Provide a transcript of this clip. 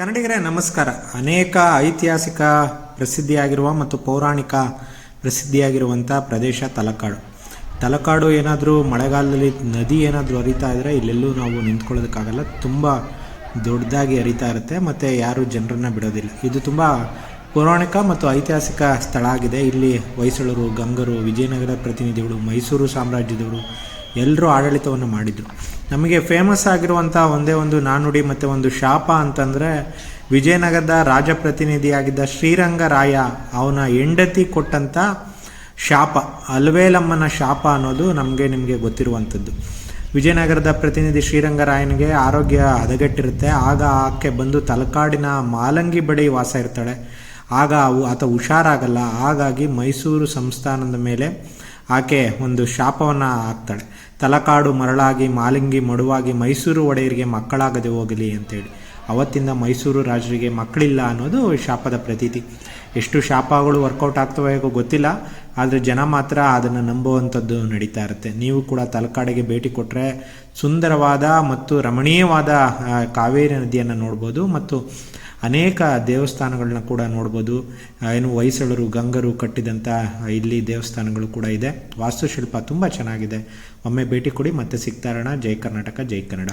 ಕನ್ನಡಿಗರೇ, ನಮಸ್ಕಾರ. ಅನೇಕ ಐತಿಹಾಸಿಕ ಪ್ರಸಿದ್ಧಿಯಾಗಿರುವ ಮತ್ತು ಪೌರಾಣಿಕ ಪ್ರಸಿದ್ಧಿಯಾಗಿರುವಂಥ ಪ್ರದೇಶ ತಲಕಾಡು. ತಲಕಾಡು ಏನಾದರೂ ಮಳೆಗಾಲದಲ್ಲಿ ನದಿ ಏನಾದರೂ ಹರಿತಾ ಇದ್ದರೆ ಇಲ್ಲೆಲ್ಲೂ ನಾವು ನಿಂತ್ಕೊಳ್ಳೋದಕ್ಕಾಗಲ್ಲ. ತುಂಬ ದೊಡ್ಡದಾಗಿ ಹರಿತಾ ಇರುತ್ತೆ, ಮತ್ತು ಯಾರೂ ಜನರನ್ನ ಬಿಡೋದಿಲ್ಲ. ಇದು ತುಂಬ ಪೌರಾಣಿಕ ಮತ್ತು ಐತಿಹಾಸಿಕ ಸ್ಥಳ ಆಗಿದೆ. ಇಲ್ಲಿ ಹೊಯ್ಸಳರು, ಗಂಗರು, ವಿಜಯನಗರ ಪ್ರತಿನಿಧಿಗಳು, ಮೈಸೂರು ಸಾಮ್ರಾಜ್ಯದವರು ಎಲ್ಲರೂ ಆಡಳಿತವನ್ನು ಮಾಡಿದರು. ನಮಗೆ ಫೇಮಸ್ ಆಗಿರುವಂಥ ಒಂದೇ ಒಂದು ನಾನುಡಿ ಮತ್ತು ಒಂದು ಶಾಪ ಅಂತಂದರೆ ವಿಜಯನಗರದ ರಾಜಪ್ರತಿನಿಧಿಯಾಗಿದ್ದ ಶ್ರೀರಂಗರಾಯ ಅವನ ಹೆಂಡತಿ ಕೊಟ್ಟಂಥ ಶಾಪ, ಅಲ್ವೇಲಮ್ಮನ ಶಾಪ ಅನ್ನೋದು ನಮಗೆ ನಿಮಗೆ ಗೊತ್ತಿರುವಂಥದ್ದು ವಿಜಯನಗರದ ಪ್ರತಿನಿಧಿ ಶ್ರೀರಂಗರಾಯನಿಗೆ ಆರೋಗ್ಯ ಹದಗೆಟ್ಟಿರುತ್ತೆ. ಆಗ ಆಕೆ ಬಂದು ತಲಕಾಡಿನ ಮಾಲಂಗಿ ಬಳಿ ವಾಸ ಇರ್ತಾಳೆ. ಆಗ ಅವು ಆತ ಹುಷಾರಾಗಲ್ಲ. ಹಾಗಾಗಿ ಮೈಸೂರು ಸಂಸ್ಥಾನದ ಮೇಲೆ ಆಕೆ ಒಂದು ಶಾಪವನ್ನು ಹಾಕ್ತಾಳೆ. ತಲಕಾಡು ಮರಳಾಗಿ, ಮಾಲಿಂಗಿ ಮಡುವಾಗಿ ಮೈಸೂರು ಒಡೆಯರಿಗೆ ಮಕ್ಕಳಾಗದೆ ಹೋಗಲಿ ಅಂತೇಳಿ. ಅವತ್ತಿಂದ ಮೈಸೂರು ರಾಜರಿಗೆ ಮಕ್ಕಳಿಲ್ಲ ಅನ್ನೋದು ಶಾಪದ ಪ್ರತೀತಿ. ಎಷ್ಟು ಶಾಪಗಳು ವರ್ಕೌಟ್ ಆಗ್ತವೆಯೋಗೋ ಗೊತ್ತಿಲ್ಲ. ಆದರೆ ಜನ ಮಾತ್ರ ಅದನ್ನು ನಂಬುವಂಥದ್ದು ನಡೀತಾ ಇರುತ್ತೆ. ನೀವು ಕೂಡ ತಲಕಾಡಿಗೆ ಭೇಟಿ ಕೊಟ್ಟರೆ ಸುಂದರವಾದ ಮತ್ತು ರಮಣೀಯವಾದ ಕಾವೇರಿ ನದಿಯನ್ನು ನೋಡ್ಬೋದು ಮತ್ತು ಅನೇಕ ದೇವಸ್ಥಾನಗಳನ್ನ ಕೂಡ ನೋಡ್ಬೋದು. ಏನು ಹೊಯ್ಸಳರು, ಗಂಗರು ಕಟ್ಟಿದಂಥ ಇಲ್ಲಿ ದೇವಸ್ಥಾನಗಳು ಕೂಡ ಇದೆ. ವಾಸ್ತುಶಿಲ್ಪ ತುಂಬ ಚೆನ್ನಾಗಿದೆ. ಒಮ್ಮೆ ಭೇಟಿ ಕೊಡಿ, ಮತ್ತೆ ಸಿಗ್ತಾರಣ ಜೈ ಕರ್ನಾಟಕ, ಜೈ ಕನ್ನಡ.